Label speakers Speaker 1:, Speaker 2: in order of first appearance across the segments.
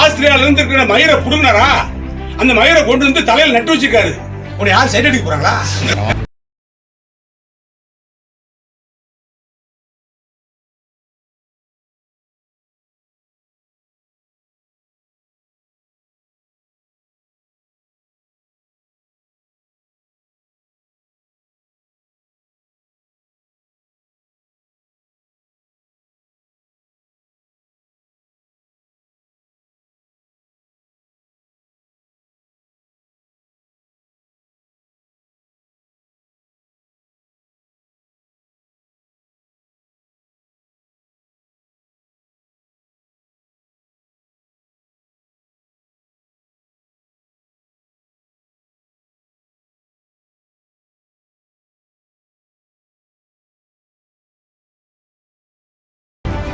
Speaker 1: ஆஸ்திரேலியால இருந்து இருக்கிற மயிரை புடுங்கினாரா? அந்த மயிரை கொண்டு வந்து தலையில் நட்டு வச்சிருக்காரு. உன்னை யார் சைட் அடிக்க போறாங்களா?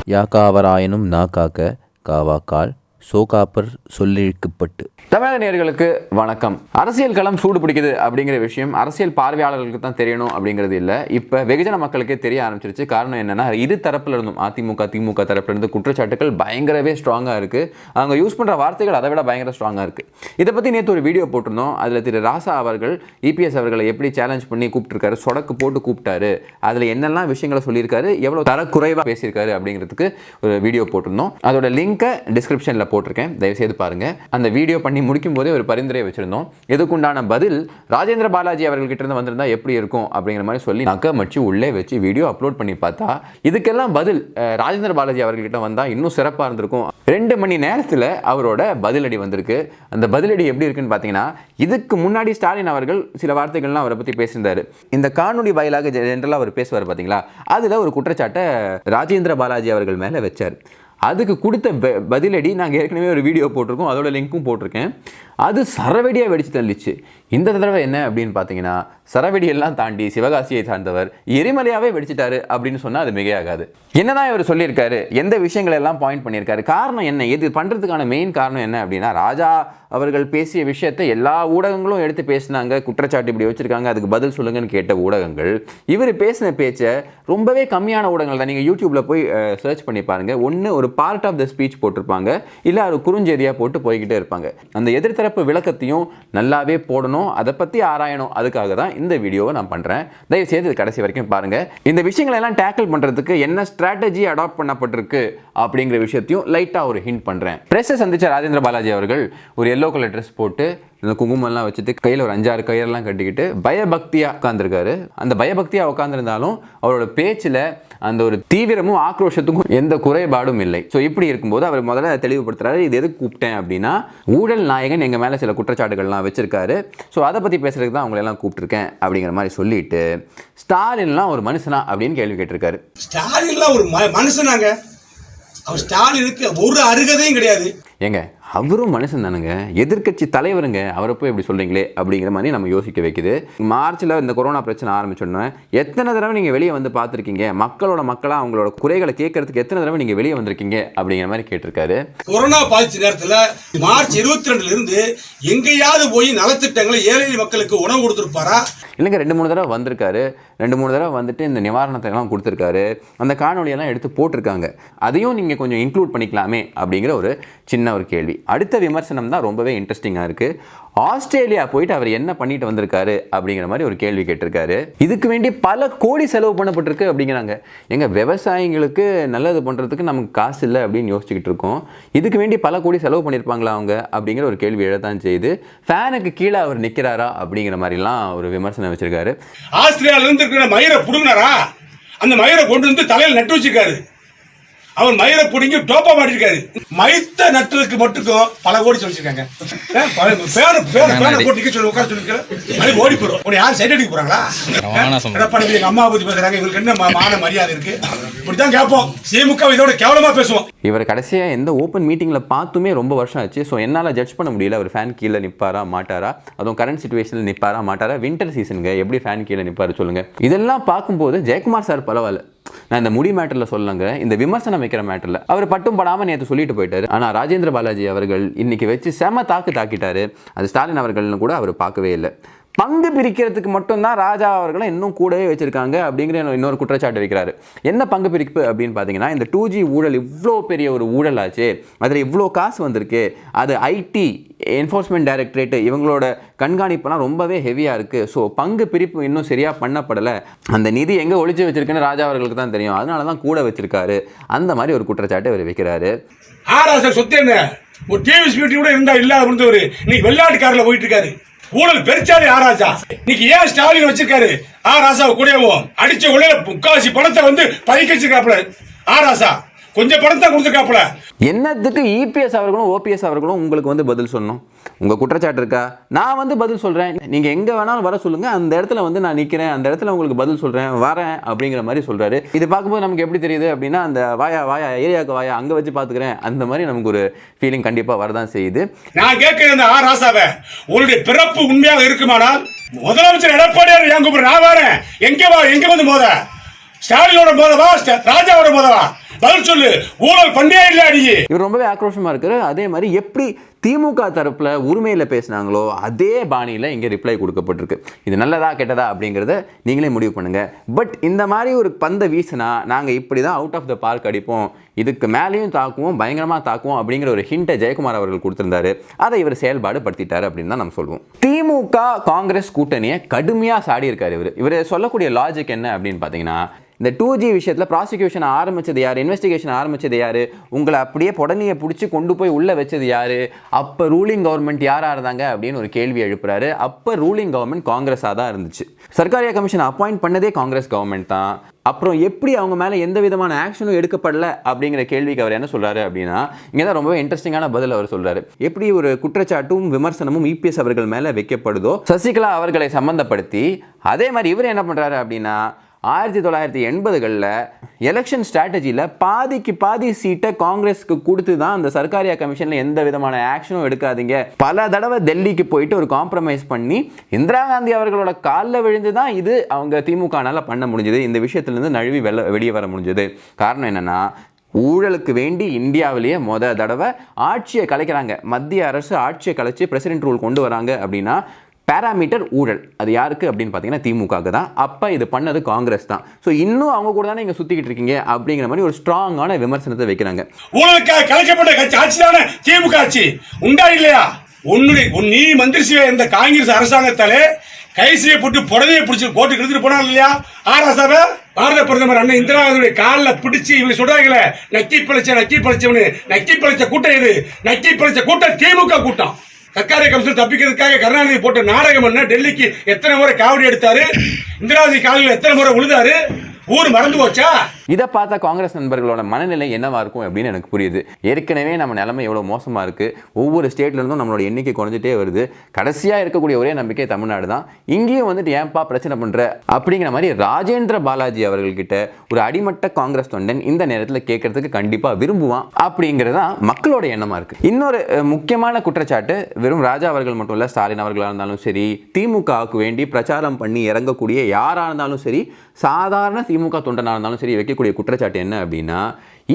Speaker 2: யாக்காவராயனும் நா காக்க காவாக்கால் சோகாப்பர் சொல்லிழுக்கப்பட்டு
Speaker 3: தமிழக நேர்களுக்கு வணக்கம். அரசியல் களம் சூடு பிடிக்குது அப்படிங்கிற விஷயம் அரசியல் பார்வையாளர்களுக்கு தான் தெரியணும் அப்படிங்கிறது இல்லை. இப்போ வெகுஜன மக்களுக்கே தெரிய ஆரம்பிச்சிருச்சு. காரணம் என்னன்னா இரு தரப்புல இருந்தும் அதிமுக திமுக தரப்புல இருந்து குற்றச்சாட்டுகள் பயங்கரவே ஸ்ட்ராங்காக இருக்கு. அவங்க யூஸ் பண்ற வார்த்தைகள் அதை விட பயங்கர ஸ்ட்ராங்காக இருக்கு. இதை பத்தி நேற்று ஒரு வீடியோ போட்டிருந்தோம். அதில் திரு ராசா அவர்கள் இபிஎஸ் அவர்களை எப்படி சேலஞ்ச் பண்ணி கூப்பிட்டுருக்காரு சொடக்கு போட்டு கூப்பிட்டாரு. அதில் என்னெல்லாம் விஷயங்களை சொல்லியிருக்காரு எவ்வளோ தரக்குறைவாக பேசியிருக்காரு அப்படிங்கிறதுக்கு ஒரு வீடியோ போட்டிருந்தோம். அதோட லிங்கை டிஸ்கிரிப்ஷனில் போட்டிருக்கேன். தயவுசெய்து பாருங்க. அந்த வீடியோ பண்ணி முடிக்கும் போதே ஒரு பரிந்துரை வச்சிருந்தோம். இதுக்குண்டான பதில் ராஜேந்திர பாலாஜி அவர்கள்கிட்ட இருந்து வந்திருந்தா எப்படி இருக்கும் அப்படிங்கிற மாதிரி சொல்லி நக்க மச்சு உள்ளே வச்சு வீடியோ அப்லோட் பண்ணி பார்த்தா இதுக்கெல்லாம் பதில் ராஜேந்திர பாலாஜி அவர்கள்கிட்ட வந்தால் இன்னும் சிறப்பாக இருந்திருக்கும். ரெண்டு மணி நேரத்தில் அவரோட பதிலடி வந்திருக்கு. அந்த பதிலடி எப்படி இருக்குன்னு பார்த்தீங்கன்னா இதுக்கு முன்னாடி ஸ்டாலின் அவர்கள் சில வார்த்தைகள்லாம் அவரை பற்றி பேசியிருந்தாரு. இந்த காணொலி வாயிலாக ஜென்ரலாக அவர் பேசுவார் பார்த்தீங்களா அதில் ஒரு குற்றச்சாட்டை ராஜேந்திர பாலாஜி அவர்கள் மேலே வச்சார். அதுக்கு கொடுத்த பதிலடி நாங்கள் ஏற்கனவே ஒரு வீடியோ போட்டிருக்கோம். அதோட லிங்க்கும் போட்டிருக்கேன். அது சரவெடியாக வெடிச்சு தள்ளிச்சு. இந்த தடவை என்ன அப்படின்னு பார்த்தீங்கன்னா சரவெடியெல்லாம் தாண்டி சிவகாசியை சார்ந்தவர் எரிமலையாகவே வெடிச்சிட்டாரு அப்படின்னு சொன்னால் அது மிகையாகாது. என்னதான் இவர் சொல்லியிருக்காரு எந்த விஷயங்கள் எல்லாம் பாயிண்ட் பண்ணியிருக்காரு காரணம் என்ன இது பண்ணுறதுக்கான மெயின் காரணம் என்ன அப்படின்னா ராஜா அவர்கள் பேசிய விஷயத்தை எல்லா ஊடகங்களும் எடுத்து பேசினாங்க குற்றச்சாட்டு இப்படி வச்சுருக்காங்க அதுக்கு பதில் சொல்லுங்கன்னு கேட்ட ஊடகங்கள். இவர் பேசின பேச்சை ரொம்பவே கம்மியான ஊடகங்கள் தான். நீங்கள் யூடியூப்பில் போய் சர்ச் பண்ணி பாருங்கள் ஒன்று ஒரு பார்ட் ஆஃப் த ஸ்பீச் போட்டிருப்பாங்க இல்லை ஒரு குறுஞ்செய்தியாக போட்டு போய்கிட்டே இருப்பாங்க. அந்த எதிர்த்தர சிறப்பு விளக்கத்தையும் நல்லாவே போடணும். அதை பற்றி ஆராயணும். அதுக்காக தான் இந்த வீடியோவை நான் பண்ணுறேன் தயவுசெய்து இது கடைசி வரைக்கும் பாருங்க. இந்த விஷயங்களை எல்லாம் டேக்கிள் பண்ணுறதுக்கு என்ன ஸ்ட்ராட்டஜி அடாப்ட் பண்ணப்பட்டிருக்கு அப்படிங்கிற விஷயத்தையும் லைட்டாக ஒரு ஹிண்ட் பண்ணுறேன் ப்ரெஸ்ஸை சந்தித்த ராஜேந்திர பாலாஜி அவர்கள் ஒரு எல்லோ கலர் ட்ரெஸ் போட்டு இந்த குங்குமம்லாம் வச்சுட்டு கையில் ஒரு அஞ்சாறு கயிறெல்லாம் கட்டிக்கிட்டு பயபக்தியாக உட்காந்துருக்காரு அந்த பயபக்தியாக உட்காந்துருந்தாலும் அவரோட பேச்சில் அந்த ஒரு தீவிரமும் ஆக்ரோஷத்துக்கும் எந்த குறைபாடும் இல்லை. ஸோ இப்படி இருக்கும்போது அவர் முதல்ல தெளிவுபடுத்துறாரு இது எதுக்கு கூப்பிட்டேன்? அப்படின்னா ஊழல் நாயகன் எங்கள் மேலே சில குற்றச்சாட்டுகள்லாம் வச்சிருக்காரு. ஸோ அதை பற்றி பேசுறதுக்கு தான் அவங்களை எல்லாம் கூப்பிட்டுருக்கேன் அப்படிங்கிற மாதிரி சொல்லிட்டு ஸ்டாலின்லாம் ஒரு மனுஷனா அப்படின்னு கேள்வி கேட்டிருக்காரு.
Speaker 1: ஸ்டாலின்லாம் ஒரு மனுஷனாங்க. அவர் ஸ்டாலினுக்கு ஒரு அருகதையும் கிடையாது.
Speaker 3: ஏங்க அவரும் மனுஷன் தானுங்க. எதிர்க்கட்சி தலைவருங்க. அவரை போய் இப்படி சொல்கிறீங்களே அப்படிங்கிற மாதிரி நம்ம யோசிக்க வைக்குது. மார்ச்சில் இந்த கொரோனா பிரச்சனை ஆரம்பிச்சோன்னே எத்தனை தடவை நீங்கள் வெளியே வந்து பார்த்துருக்கீங்க? மக்களோட மக்களாக அவங்களோட குறைகளை கேட்கறதுக்கு எத்தனை தடவை நீங்கள் வெளியே வந்திருக்கீங்க? அப்படிங்கிற மாதிரி கேட்டிருக்காரு.
Speaker 1: கொரோனா பாதிச்ச நேரத்துல மார்ச் இருபத்தி ரெண்டுல இருந்து எங்கேயாவது போய் நலத்திட்டங்களை ஏழை மக்களுக்கு உணவு கொடுத்துருப்பாரா?
Speaker 3: இல்லைங்க ரெண்டு மூணு தடவை வந்திருக்காரு. ரெண்டு மூணு தடவை வந்துட்டு இந்த நிவாரணத்தை எல்லாம் கொடுத்துருக்காரு. அந்த காணொலியெல்லாம் எடுத்து போட்டிருக்காங்க. அதையும் நீங்கள் கொஞ்சம் இன்க்ளூட் பண்ணிக்கலாமே அப்படிங்கிற ஒரு சின்ன ஒரு கேள்வி. அடுத்த விமர்சனம் தான் ரொம்பவே இன்ட்ரெஸ்டிங்காக இருக்குது ஆஸ்திரேலியா போயிட்டு அவர் என்ன பண்ணிட்டு வந்திருக்காரு அப்படிங்கிற மாதிரி ஒரு கேள்வி கேட்டிருக்காரு. இதுக்கு வேண்டி பல கோடி செலவு பண்ணப்பட்டிருக்கு அப்படிங்கிறாங்க. எங்க விவசாயிங்களுக்கு நல்லது பண்ணுறதுக்கு நமக்கு காசு இல்லை அப்படின்னு யோசிச்சுக்கிட்டு இருக்கோம். இதுக்கு வேண்டி பல கோடி செலவு பண்ணியிருப்பாங்களா அவங்க அப்படிங்கிற ஒரு கேள்வி எழத்தான் செய்யுது. ஃபேனுக்கு கீழே அவர் நிற்கிறாரா அப்படிங்கிற மாதிரிலாம் ஒரு விமர்சனம் வச்சிருக்காரு.
Speaker 1: ஆஸ்திரேலியால இருந்து இருக்கிற மயிரை புடுங்கினாரா? அந்த மயிரை கொண்டு வந்து தலையில் நட்டு வச்சிருக்காரு. அவர் மயிரை புடுங்கி டோப்பா மாட்டிருக்காரு. மைத்த நட்டுறதுக்கு மட்டுக்கும் பல கோடி சொல்லிருக்காங்க பேர பேர பேர போட்டு நிக்க சொல்லி உட்கார சொல்லி ஓடி போறோம் உன்னை யார் சைட் அடிக்க போறாங்களா? எடப்பாடி எங்க அம்மா பத்தி பேசுறாங்க. இவருக்கு என்ன மான மரியாதை இருக்கு? இப்படித்தான் கேட்போம். திமுக இதோட கேவலமா பேசுவோம்.
Speaker 3: இவர் கடைசியாக எந்த ஓப்பன் மீட்டிங்கில் பார்த்துமே ரொம்ப வருஷம் ஆச்சு. ஸோ என்னால் ஜட்ஜ் பண்ண முடியல. அவர் ஃபேன் கீழே நிற்பாரா மாட்டாரா? அதுவும் கரண்ட் சுச்சுவேஷனில் நிற்பாரா மாட்டாரா? வின்டர் சீசனுங்க எப்படி ஃபேன் கீழே நிற்பாரு சொல்லுங்கள் இதெல்லாம் பார்க்கும்போது ஜெயக்குமார் சார் பரவாயில்ல. நான் இந்த முடி மேட்டரில் சொல்லுங்க இந்த விமர்சனம் வைக்கிற மேட்டரில். அவர் பட்டும் படாமல் நேற்று சொல்லிட்டு போயிட்டாரு. ஆனால் ராஜேந்திர பாலாஜி அவர்கள் இன்னைக்கு வச்சு செம தாக்கு தாக்கிட்டாரு. அது ஸ்டாலின் அவர்கள்னு கூட அவர் பார்க்கவே இல்லை. பங்கு பிரிக்கிறதுக்கு மட்டும்தான் ராஜா அவர்களை இன்னும் கூடவே வச்சிருக்காங்க அப்படிங்கிற இன்னொரு குற்றச்சாட்டு வைக்கிறாரு. என்ன பங்கு பிரிப்பு அப்படின்னு பார்த்தீங்கன்னா இந்த டூ ஜி ஊழல் இவ்வளோ பெரிய ஒரு ஊழல் ஆச்சு அதில் இவ்வளோ காசு வந்திருக்கு அது ஐடி என்ஃபோர்ஸ்மெண்ட் டைரக்டரேட் இவங்களோட கண்காணிப்புலாம் ரொம்பவே ஹெவியாக இருக்குது ஸோ பங்கு பிரிப்பு இன்னும் சரியாக பண்ணப்படலை. அந்த நிதி எங்கே ஒழிச்சு வச்சிருக்குன்னு ராஜா அவர்களுக்கு தான் தெரியும். அதனால தான் கூட வச்சிருக்காரு. அந்த மாதிரி ஒரு குற்றச்சாட்டை அவர் வைக்கிறாரு.
Speaker 1: ஆராசா சொத்து என்ன? ஒரு டிவி ஸ்பீட்டி கூட இருந்தா இல்லாத முடிஞ்சவர். இன்னைக்கு வெள்ளாட்டு போயிட்டு இருக்காரு. ஊழல் பெருச்சாலே ஆராஜா இன்னைக்கு ஏன் ஸ்டாலின் வச்சிருக்காரு? ஆ ராசாவை கூடவும் அடிச்ச உள்ள முக்காவாசி பணத்தை வந்து பறிக்க வச்சிருக்காப்புல. ராசா கொஞ்சம் பணத்தை கொடுத்துருக்காப்புல.
Speaker 3: என்னத்துக்கு இபிஎஸ் அவர்களும் ஓபிஎஸ் அவர்களும் உங்களுக்கு வந்து பதில் சொன்னோம் உங்கள் குற்றச்சாட்டு இருக்கா? நான் வந்து பதில் சொல்கிறேன் நீங்கள் எங்கே வேணாலும் வர சொல்லுங்கள் அந்த இடத்துல வந்து நான் நிற்கிறேன் அந்த இடத்துல உங்களுக்கு பதில் சொல்கிறேன் வரேன் அப்படிங்கிற மாதிரி சொல்கிறாரு இது பார்க்கும்போது நமக்கு எப்படி தெரியுது அப்படின்னா அந்த வாயா வாயா ஏரியாவுக்கு வாயா அங்கே வச்சு பார்த்துக்கிறேன். அந்த மாதிரி நமக்கு ஒரு ஃபீலிங் கண்டிப்பாக வரதான் செய்யுது.
Speaker 1: நான் கேட்கிறேன் இந்த ஆ ராசாவை. உங்களுடைய பிறப்பு உண்மையாக இருக்குமானால் முதலமைச்சர் எடப்பாடியார் என் நான் வரேன். எங்கே வா? எங்கே வந்து போத ஸ்டாலினோட போதவா ராஜாவோட போதவா பதில் சொல்லு. ஊழல் பண்ணியா இல்லையா
Speaker 3: இவர் ரொம்பவே ஆக்ரோஷமா இருக்காரு. அதே மாதிரி எப்படி திமுக தரப்புல உரிமையில் பேசினாங்களோ அதே பாணியில இங்கே ரிப்ளை கொடுக்கப்பட்டிருக்கு. இது நல்லதா கெட்டதா அப்படிங்கறத நீங்களே முடிவு பண்ணுங்க. பட் இந்த மாதிரி ஒரு பந்தை வீசினா நாங்கள் இப்படி தான் அவுட் ஆஃப் த பார்க் அடிப்போம். இதுக்கு மேலேயும் தாக்குவோம் பயங்கரமாக தாக்குவோம் அப்படிங்கிற ஒரு ஹிண்ட்டை ஜெயக்குமார் அவர்கள் கொடுத்திருந்தாரு. அதை இவர் செயல்பாடு படுத்திட்டாரு அப்படின்னு தான் நம்ம சொல்லுவோம் திமுக காங்கிரஸ் கூட்டணியை கடுமையாக சாடி இருக்காரு இவர். இவர் சொல்லக்கூடிய லாஜிக் என்ன அப்படின்னு பார்த்தீங்கன்னா இந்த டூ ஜி விஷயத்தில் ப்ராசிக்யூஷன் ஆரம்பிச்சது யார்? இன்வெஸ்டிகேஷன் ஆரம்பிச்சது யார்? உங்களை அப்படியே புடனியை பிடிச்சி கொண்டு போய் உள்ளே வச்சது யார்? அப்போ ரூலிங் கவர்மெண்ட் யாராக இருந்தாங்க அப்படின்னு ஒரு கேள்வி எழுப்புறாரு. அப்போ ரூலிங் கவர்மெண்ட் காங்கிரஸாக தான் இருந்துச்சு. சர்க்காரியா கமிஷன் அப்பாயிண்ட் பண்ணதே காங்கிரஸ் கவர்மெண்ட் தான். அப்புறம் எப்படி அவங்க மேலே எந்த விதமான ஆக்ஷனும் எடுக்கப்படல அப்படிங்கிற கேள்விக்கு அவர் என்ன சொல்கிறாரு அப்படின்னா இங்கே தான் ரொம்பவே இன்ட்ரெஸ்டிங்கான பதில் அவர் சொல்கிறாரு எப்படி ஒரு குற்றச்சாட்டும் விமர்சனமும் இபிஎஸ் அவர்கள் மேலே வைக்கப்படுதோ சசிகலா அவர்களை சம்மந்தப்படுத்தி அதே மாதிரி இவர் என்ன பண்ணுறாரு அப்படின்னா ஆயிரத்தி தொள்ளாயிரத்தி எண்பதுகளில் எலெக்ஷன் ஸ்ட்ராட்டஜியில் பாதிக்கு பாதி சீட்டை காங்கிரஸ்க்கு கொடுத்து தான் அந்த சர்க்காரியா கமிஷனில் எந்த விதமான ஆக்ஷனும் எடுக்காதீங்க. பல தடவை டெல்லிக்கு போயிட்டு ஒரு காம்ப்ரமைஸ் பண்ணி இந்திரா காந்தி அவர்களோட காலில் விழுந்து தான் இது அவங்க திமுகனால் பண்ண முடிஞ்சது. இந்த விஷயத்துலேருந்து நழுவி வெள்ள வெளியே வர முடிஞ்சது. காரணம் என்னன்னா ஊழலுக்கு வேண்டி இந்தியாவிலேயே மொத தடவை ஆட்சியை கலைக்கிறாங்க. மத்திய அரசு ஆட்சியை கலைச்சு பிரசிடென்ட் ரூல் கொண்டு வராங்க அப்படின்னா பேராமீட்டர் ஊழல். அது யாருக்கு அப்படின்னு பார்த்தீங்கன்னா திமுகவுக்கு தான். அப்போ இது பண்ணது காங்கிரஸ் தான். ஸோ இன்னும் அவங்க கூட தானே இங்கே சுற்றிக்கிட்டு இருக்கீங்க அப்படிங்கிற மாதிரி ஒரு ஸ்ட்ராங்கான விமர்சனத்தை வைக்கிறாங்க.
Speaker 1: ஊழலுக்காக கலைக்கப்பட்ட கட்சி ஆட்சி தானே? திமுக ஆட்சி. உண்டா இல்லையா? உன்னுடைய உன் நீ மந்திரி செய்ய இந்த காங்கிரஸ் அரசாங்கத்தாலே கைசியை போட்டு புடவையை பிடிச்சி போட்டு எடுத்துட்டு போனாங்க இல்லையா? ஆராசாவை பாரத பிரதமர் அண்ணன் இந்திரா காந்தியுடைய காலில் பிடிச்சி இவங்க சொல்றாங்களே நக்கி பிழைச்ச நக்கி பிழைச்சவனு நக்கி பிழைச்ச கூட்டம் இது நக்கி பிழைச்ச கூட்டம் திமுக கூட்டம். சர்க்காரிய கமிஷன் தப்பிக்கிறதுக்காக கருணாநிதி போட்ட நாடகம் என்ன? டெல்லிக்கு எத்தனை முறை காவடி எடுத்தாரு? இந்திராவதி காலையில் எத்தனை முறை உழுதாரு? ஊர் மறந்து போச்சா?
Speaker 3: இதை பார்த்தா காங்கிரஸ் நண்பர்களோட மனநிலை என்னவா இருக்கும் அப்படின்னு எனக்கு புரியுது. ஏற்கனவே நம்ம நிலைமை எவ்வளோ மோசமாக இருக்குது ஒவ்வொரு ஸ்டேட்ல இருந்தும் நம்மளோட எண்ணிக்கை குறைஞ்சிட்டே வருது. கடைசியாக இருக்கக்கூடிய ஒரே நம்பிக்கை தமிழ்நாடு தான். இங்கேயும் வந்துட்டு ஏன்பா பிரச்சனை பண்ணுற அப்படிங்கிற மாதிரி ராஜேந்திர பாலாஜி அவர்கள்கிட்ட ஒரு அடிமட்ட காங்கிரஸ் தொண்டன் இந்த நேரத்தில் கேட்கறதுக்கு கண்டிப்பாக விரும்புவான் அப்படிங்கிறது தான் மக்களோட எண்ணமாக இருக்குது இன்னொரு முக்கியமான குற்றச்சாட்டு வெறும் ராஜா அவர்கள் மட்டும் இல்லை ஸ்டாலின் அவர்களாக இருந்தாலும் சரி திமுகவுக்கு வேண்டி பிரச்சாரம் பண்ணி இறங்கக்கூடிய யாராக இருந்தாலும் சரி சாதாரண திமுக தொண்டனாக இருந்தாலும் சரி வைக்கக்கூடிய குற்றச்சாட்டு என்ன அப்படின்னா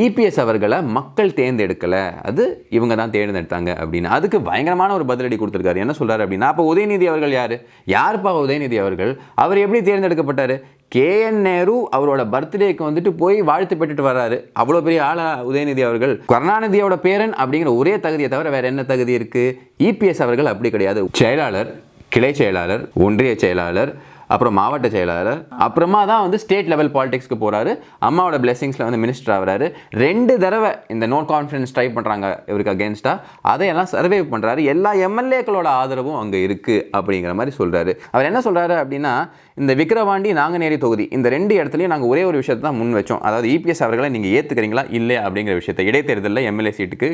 Speaker 3: இபிஎஸ் அவர்களை மக்கள் தேர்ந்தெடுக்கலை. அது இவங்க தான் தேர்ந்தெடுத்தாங்க அப்படின்னு. அதுக்கு பயங்கரமான ஒரு பதிலடி கொடுத்துருக்காரு. என்ன சொல்கிறாரு அப்படின்னா அப்போ உதயநிதி அவர்கள் யார்? யாருப்பா உதயநிதி அவர்கள்? அவர் எப்படி தேர்ந்தெடுக்கப்பட்டார்? கேஎன் நேரு அவரோட பர்த்டேக்கு வந்துட்டு போய் வாழ்த்து பெற்றுட்டு வர்றாரு. அவ்வளோ பெரிய ஆளா உதயநிதி அவர்கள்? கருணாநிதியோட பேரன் அப்படிங்கிற ஒரே தகுதியை தவிர வேற என்ன தகுதி இருக்குது இபிஎஸ் அவர்கள் அப்படி கிடையாது. செயலாளர் கிளை செயலாளர் ஒன்றிய செயலாளர் அப்புறம் மாவட்ட செயலாளர் அப்புறமா தான் வந்து ஸ்டேட் லெவல் பாலிடிக்ஸ்க்கு போகிறாரு அம்மாவோட பிளெஸிங்ஸில் வந்து மினிஸ்டர் ஆகிறாரு. ரெண்டு தடவை இந்த நோ கான்ஃபிடன்ஸ் ட்ரை பண்ணுறாங்க இவருக்கு அகேன்ஸ்டாக அதையெல்லாம் சர்வே பண்ணுறாரு எல்லா எம்எல்ஏக்களோட ஆதரவும் அங்கே இருக்குது அப்படிங்கிற மாதிரி சொல்கிறாரு அவர் என்ன சொல்கிறாரு அப்படின்னா இந்த விக்கிரவாண்டி நாங்குநேரி தொகுதி இந்த ரெண்டு இடத்துலையும் நாங்கள் ஒரே ஒரு விஷயத்தை தான் முன் வச்சோம். அதாவது இபிஎஸ் அவர்களை நீங்கள் ஏற்றுக்கிறீங்களா இல்லையா அப்படிங்கிற விஷயத்தை. இடைத்தேர்தலில் எம்எல்ஏ சீட்டுக்கு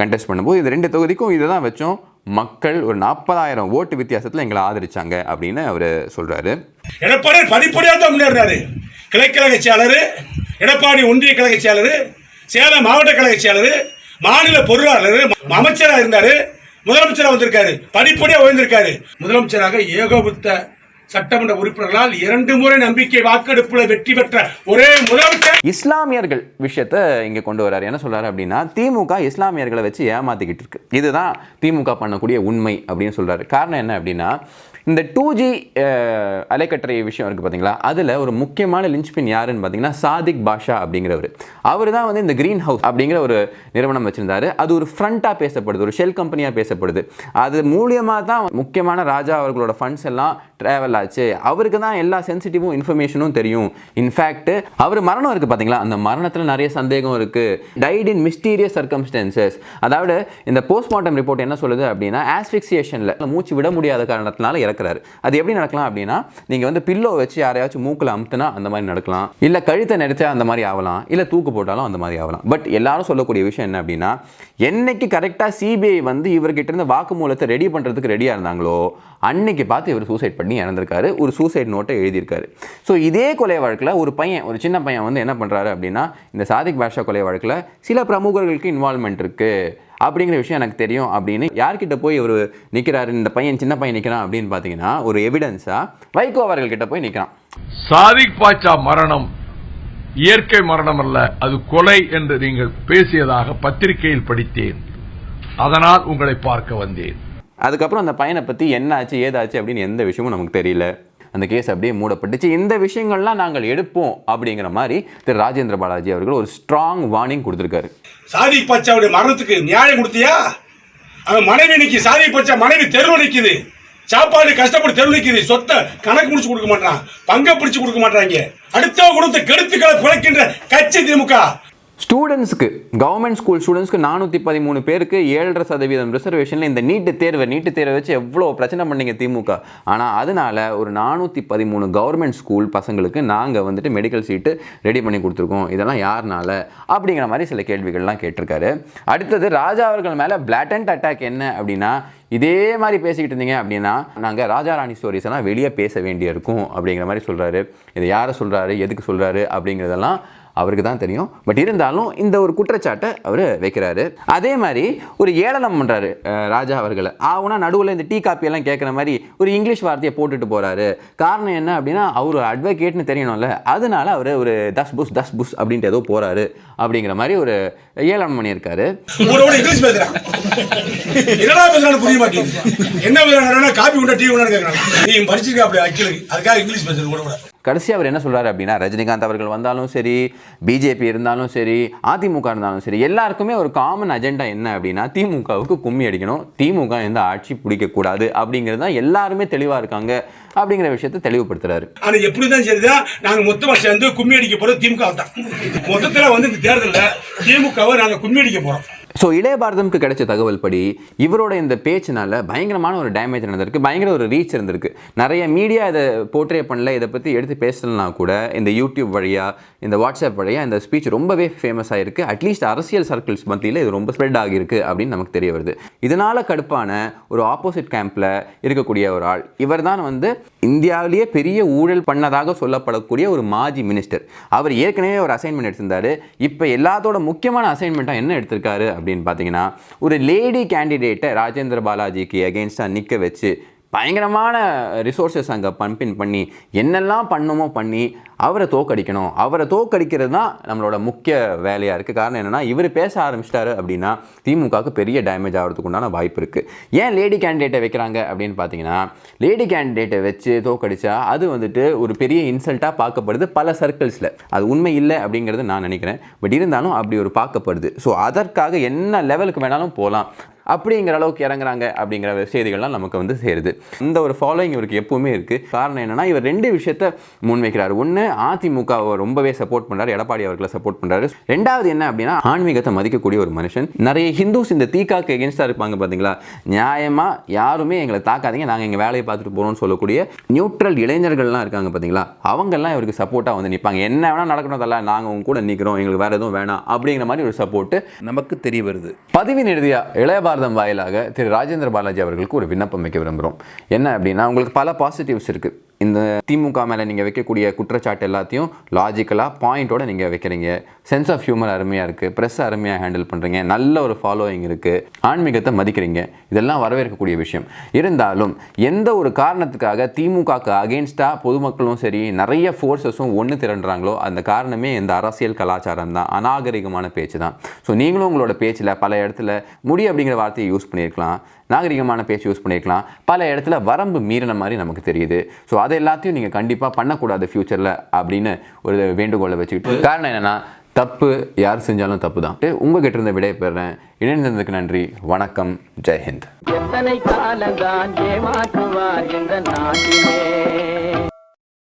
Speaker 3: கண்டெஸ்ட் பண்ணும்போது இது ரெண்டு தொகுதிக்கும் இதை தான் வச்சோம். மக்கள் ஒரு நாற்பதாயிரம் ஓட்டு வித்தியாசத்தில் எங்களை ஆதரிச்சாங்க அப்படின்னு அவர் சொல்கிறாரு
Speaker 1: எடப்பாடி படிப்படியாக தான் முன்னேறினாரு. கிளைக்கழக செயலர் எடப்பாடி ஒன்றிய கழக செயலர் சேலம் மாவட்ட கழக செயலர் மாநில பொருளாளர் அமைச்சராக இருந்தாரு முதலமைச்சராக வந்திருக்காரு. படிப்படியாக உயர்ந்திருக்காரு. முதலமைச்சராக ஏகோபுத்த சட்டமன்ற உறுப்பினர்களால் இரண்டு முறை நம்பிக்கை வாக்கெடுப்புல வெற்றி பெற்ற ஒரே முதலமைச்சர்.
Speaker 3: இஸ்லாமியர்கள் விஷயத்த இங்க கொண்டு வராரு. என்ன சொல்றாரு அப்படின்னா திமுக இஸ்லாமியர்களை வச்சு ஏமாத்திக்கிட்டு இருக்கு. இதுதான் திமுக பண்ணக்கூடிய உண்மை அப்படின்னு சொல்றாரு. காரணம் என்ன அப்படின்னா இந்த டூ ஜி அலைக்கற்றை விஷயம் இருக்குது பார்த்தீங்களா அதில் ஒரு முக்கியமான லிஞ்ச்பின் யாருன்னு பார்த்தீங்கன்னா சாதிக் பாஷா அப்படிங்கிறவர். அவர் தான் வந்து இந்த க்ரீன் ஹவுஸ் அப்படிங்கிற ஒரு நிறுவனம் வச்சிருந்தாரு. அது ஒரு ஃப்ரண்ட்டாக பேசப்படுது ஒரு ஷெல் கம்பெனியாக பேசப்படுது. அது மூலியமாக தான் முக்கியமான ராஜா அவர்களோட ஃபண்ட்ஸ் எல்லாம் ட்ராவல் ஆச்சு. அவருக்கு தான் எல்லா சென்சிட்டிவும் இன்ஃபர்மேஷனும் தெரியும். இன்ஃபேக்ட் அவர் மரணம் இருக்குது பார்த்தீங்களா அந்த மரணத்தில் நிறைய சந்தேகம் இருக்குது டைட் இன் மிஸ்டீரியஸ் சர்க்கம்ஸ்டன்சஸ் அதாவது இந்த போஸ்ட்மார்ட்டம் ரிப்போர்ட் என்ன சொல்லுது அப்படின்னா ஆஸ்பிக்சியேஷனில் மூச்சு விட முடியாத காரணத்தினால நடக்கிறாரு அது எப்படி நடக்கலாம் அப்படின்னா நீங்கள் வந்து பில்லோ வச்சு யாரையாச்சும் மூக்கில் அமுத்துனா அந்த மாதிரி நடக்கலாம். இல்லை கழுத்தை நெரிச்சா அந்த மாதிரி ஆகலாம் இல்லை தூக்கு போட்டாலும் அந்த மாதிரி ஆகலாம் பட் எல்லாரும் சொல்லக்கூடிய விஷயம் என்ன அப்படின்னா என்னைக்கு கரெக்டாக சிபிஐ வந்து இவர்கிட்ட இருந்து வாக்குமூலத்தை ரெடி பண்ணுறதுக்கு ரெடியாக இருந்தாங்களோ அன்னைக்கு பார்த்து இவர் சூசைட் பண்ணி இறந்துருக்காரு. ஒரு சூசைட் நோட்டை எழுதியிருக்காரு. ஸோ இதே கொலை வழக்கில் ஒரு பையன் ஒரு சின்ன பையன் வந்து என்ன பண்ணுறாரு அப்படின்னா இந்த சாதிக் பாஷா கொலை வழக்கில் சில பிரமுகர்களுக்கு இன்வால்மெண்ட் இருக்குது அப்படிங்கிற விஷயம் எனக்கு தெரியும் அப்படின்னு யார்கிட்ட போய் இவர் நிற்கிறாரு இந்த பையன் சின்ன பையன் நிற்கிறான் அப்படின்னு பார்த்தீங்கன்னா ஒரு எவிடன்ஸாக வைகோ அவர்கள்கிட்ட போய் நிற்கிறான்
Speaker 4: சாதிக் பாட்சா மரணம் இயற்கை மரணம் அல்ல அது கொலை என்று நீங்கள் பேசியதாக பத்திரிகையில் படித்தேன். அதனால் உங்களை பார்க்க வந்தேன்.
Speaker 3: அதுக்கப்புறம் அந்த பையனை பற்றி என்ன ஆச்சு ஏதாச்சு அப்படின்னு எந்த விஷயமும் நமக்கு தெரியல. அந்த கேஸ் அப்படியே மூடப்பட்டுச்சு. இந்த விஷயங்கள்லாம் நாங்கள் எடுப்போம் அப்படிங்கிற மாதிரி திரு ராஜேந்திர பாலாஜி அவர்கள் ஒரு ஸ்ட்ராங் வார்னிங் கொடுத்துருக்காரு.
Speaker 1: சாதி பச்சாவுடைய மரணத்துக்கு நியாயம் கொடுத்தியா? அவன் மனைவி நிக்கி சாதி பச்சா மனைவி தெருவு நிக்குது. சாப்பாடு கஷ்டப்பட்டு தெருவு நிக்குது. சொத்தை கணக்கு முடிச்சு கொடுக்க மாட்டான். பங்கை பிடிச்சு கொடுக்க மாட்டாங்க. அடுத்த கொடுத்த கெடுத்துக்களை குறைக்கின்ற கட்சி திமுக.
Speaker 3: ஸ்டூடெண்ட்ஸுக்கு கவர்மெண்ட் ஸ்கூல் ஸ்டூடெண்ட்ஸ்க்கு நானூற்றி பதிமூணு பேருக்கு ஏழரை சதவீதம் ரிசர்வேஷனில் இந்த நீட்டு தேர்வை நீட்டு தேர்வை வச்சு எவ்வளோ பிரச்சனை பண்ணீங்க திமுக? ஆனால் அதனால ஒரு நானூற்றி பதிமூணு கவர்மெண்ட் ஸ்கூல் பசங்களுக்கு நாங்கள் வந்துட்டு மெடிக்கல் சீட்டு ரெடி பண்ணி கொடுத்துருக்கோம். இதெல்லாம் யாருனால? அப்படிங்கிற மாதிரி சில கேள்விகள்லாம் கேட்டிருக்காரு. அடுத்தது ராஜா அவர்கள் மேலே பிளாட்டன்ட் அட்டாக் என்ன அப்படின்னா இதே மாதிரி பேசிக்கிட்டு இருந்தீங்க அப்படின்னா நாங்கள் ராஜா ராணி ஸ்டோரிஸ் எல்லாம் வெளியே பேச வேண்டியிருக்கும் அப்படிங்கிற மாதிரி சொல்கிறாரு இதை யாரை சொல்கிறாரு எதுக்கு சொல்கிறாரு அப்படிங்கிறதெல்லாம் அவருக்கு தான் தெரியும். பட் இருந்தாலும் இந்த ஒரு குற்றச்சாட்டை அவர் வைக்கிறாரு. அதே மாதிரி ஒரு ஏளனம் பண்ணுறாரு ராஜா அவர்களை. ஆகுனா நடுவில் இந்த டீ காப்பியெல்லாம் கேட்குற மாதிரி ஒரு இங்கிலீஷ் வார்த்தையை போட்டுட்டு போகிறாரு காரணம் என்ன அப்படின்னா அவர் அட்வொகேட்னு தெரியணும்ல. அதனால அவர் ஒரு தஸ் புஸ் தஸ் புஸ் அப்படின்ட்டு ஏதோ போகிறாரு அப்படிங்கிற மாதிரி ஒரு ஏளனம் பண்ணியிருக்காரு.
Speaker 1: என்னடா பேசுறான்னு புரிய மாட்டேங்குது. என்ன காப்பி கொண்ட டீ கொண்டா கேட்கறாங்க நீ படிச்சிருக்க அப்படி அக்கிலுக்கு? அதுக்காக இங்கிலீஷ் பேசுறது கூட கூட.
Speaker 3: கடைசி அவர் என்ன சொல்கிறார் அப்படின்னா ரஜினிகாந்த் அவர்கள் வந்தாலும் சரி பிஜேபி இருந்தாலும் சரி அதிமுக இருந்தாலும் சரி எல்லாருக்குமே ஒரு காமன் அஜெண்டா என்ன அப்படின்னா திமுகவுக்கு கும்மி அடிக்கணும் திமுக எந்த ஆட்சி பிடிக்கக்கூடாது அப்படிங்கிறது தான் எல்லாருமே தெளிவாக இருக்காங்க அப்படிங்கிற விஷயத்தை தெளிவுபடுத்துறாரு.
Speaker 1: ஆனா எப்படிதான் சரிதான் நாங்கள் மொத்தமாக சேர்ந்து கும்மி அடிக்க போகிறோம் திமுக தான். மொத்தத்தில் வந்து இந்த தேர்தலில் திமுகவை நாங்கள் கும்மி அடிக்க போகிறோம்
Speaker 3: ஸோ இளைய பாரதம்க்கு கிடைச்ச தகவல் படி இவரோட இந்த பேச்சினால பயங்கரமான ஒரு டேமேஜ் நடந்திருக்கு பயங்கர ஒரு ரீச் இருந்திருக்கு. நிறைய மீடியா இதை போர்ட்ரே பண்ணல இதை பற்றி எடுத்து பேசலனா கூட இந்த யூடியூப் வழியாக இந்த வாட்ஸ்அப் வழியாக இந்த ஸ்பீச் ரொம்பவே ஃபேமஸ் ஆகிருக்கு அட்லீஸ்ட் அரசியல் சர்க்கிள்ஸ் மத்தியில் இது ரொம்ப ஸ்ப்ரெட் ஆகியிருக்கு அப்படின்னு நமக்கு தெரிய வருது. இதனால் கடுப்பான ஒரு ஆப்போசிட் கேம்பில் இருக்கக்கூடிய ஒரு ஆள். இவர் தான் வந்து இந்தியாவிலேயே பெரிய ஊழல் பண்ணதாக சொல்லப்படக்கூடிய ஒரு மாஜி மினிஸ்டர் அவர் ஏற்கனவே ஒரு அசைன்மெண்ட் எடுத்திருந்தாரு. இப்போ எல்லாத்தோட முக்கியமான அசைன்மெண்ட்டாக என்ன எடுத்திருக்காரு அப்படின்னு பார்த்தீங்கன்னா ஒரு லேடி கேண்டிடேட்டை ராஜேந்திர பாலாஜிக்கு அகேன்ஸ்டாக நிற்க வச்சு பயங்கரமான ரிசோர்ஸஸ் அங்கே பம்பின் பண்ணி என்னெல்லாம் பண்ணுமோ பண்ணி அவரை தோக்கடிக்கணும். அவரை தோக்கடிக்கிறது தான் நம்மளோட முக்கிய வேலையாக இருக்குது காரணம் என்னென்னா இவர் பேச ஆரம்பிச்சிட்டாரு அப்படின்னா திமுகவுக்கு பெரிய டேமேஜ் ஆகிறதுக்கு உண்டான வாய்ப்பு இருக்குது ஏன் லேடி கேண்டிடேட்டை வைக்கிறாங்க அப்படின்னு பார்த்தீங்கன்னா லேடி கேண்டிடேட்டை வச்சு தோக்கடிச்சா அது வந்துட்டு ஒரு பெரிய இன்சல்ட்டாக பார்க்கப்படுது பல சர்க்கிள்ஸில் அது உண்மை இல்லை அப்படிங்கிறது நான் நினைக்கிறேன். பட் இருந்தாலும் அப்படி ஒரு பார்க்கப்படுது. ஸோ அதற்காக என்ன லெவலுக்கு வேணாலும் போகலாம் அப்படிங்கிற அளவுக்கு இறங்குறாங்க அப்படிங்கிற செய்திகள்லாம் நமக்கு வந்து சேருது. இந்த ஒரு ஃபாலோயிங் இவருக்கு எப்பவுமே இருக்குது காரணம் என்னன்னா இவர் ரெண்டு விஷயத்த முன்வைக்கிறார். ஒன்று அதிமுகவை ரொம்பவே சப்போர்ட் பண்ணுறாரு எடப்பாடி அவர்களை சப்போர்ட் பண்ணுறாரு ரெண்டாவது என்ன அப்படின்னா ஆன்மீகத்தை மதிக்கக்கூடிய ஒரு மனுஷன். நிறைய ஹிந்துஸ் இந்த தீக்காக்கு எகென்ஸ்டாக இருப்பாங்க பார்த்தீங்களா நியாயமாக யாருமே எங்களை தாக்காதீங்க. நாங்கள் எங்கள் வேலையை பார்த்துட்டு போகிறோம்னு சொல்லக்கூடிய நியூட்ரல் இளைஞர்கள்லாம் இருக்காங்க பார்த்தீங்களா அவங்கெல்லாம் இவருக்கு சப்போர்ட்டாக வந்து நிற்பாங்க என்ன வேணால் நடக்கணும்தல்ல நாங்கள் உங்க கூட நிற்கிறோம் எங்களுக்கு வேறு எதுவும் வேணாம். அப்படிங்கிற மாதிரி ஒரு சப்போர்ட்டு
Speaker 2: நமக்கு தெரிய வருது.
Speaker 3: பதிவின் இறுதியாக இளைய பாரதம் வாயிலாக திரு ராஜேந்திர பாலாஜி அவர்களுக்கு ஒரு விண்ணப்பம் வைக்க விரும்புகிறோம். என்ன அப்படின்னா உங்களுக்கு பல பாசிட்டிவ்ஸ் இருக்குது இந்த திமுக மேலே நீங்கள் வைக்கக்கூடிய குற்றச்சாட்டு எல்லாத்தையும் லாஜிக்கலாக பாயிண்ட்டோடு நீங்கள் வைக்கிறீங்க. சென்ஸ் ஆஃப் ஹியூமர் அருமையாக இருக்குது ப்ரெஸ் அருமையாக ஹேண்டில் பண்ணுறீங்க நல்ல ஒரு ஃபாலோயிங் இருக்குது ஆன்மீகத்தை மதிக்கிறீங்க. இதெல்லாம் வரவேற்கக்கூடிய விஷயம். இருந்தாலும் எந்த ஒரு காரணத்துக்காக திமுகக்கு அகேன்ஸ்டாக பொதுமக்களும் சரி நிறைய ஃபோர்ஸஸும் ஒன்று திரண்டுறாங்களோ அந்த காரணமே இந்த அரசியல் கலாச்சாரம் தான். அநாகரிகமான பேச்சு தான். ஸோ நீங்களும் உங்களோட பேச்சில் பல இடத்துல முடி அப்படிங்கிற வார்த்தையை யூஸ் பண்ணியிருக்கலாம். நாகரிகமான பேச்சு யூஸ் பண்ணியிருக்கலாம். பல இடத்துல வரம்பு மீறின மாதிரி நமக்கு தெரியுது. ஸோ அதை எல்லாத்தையும் நீங்கள் கண்டிப்பாக பண்ணக்கூடாது ஃப்யூச்சரில் அப்படின்னு ஒரு வேண்டுகோளை வச்சுக்கிட்டு. காரணம் என்னென்னா தப்பு யார் செஞ்சாலும் தப்பு தான் உங்ககிட்ட இருந்த விடை பெறேன். இணைந்ததுக்கு நன்றி. வணக்கம். ஜெய்ஹிந்த்
Speaker 5: எத்தனை காலந்தான் ஏமாற்றுவார் இந்த நாட்டிலே.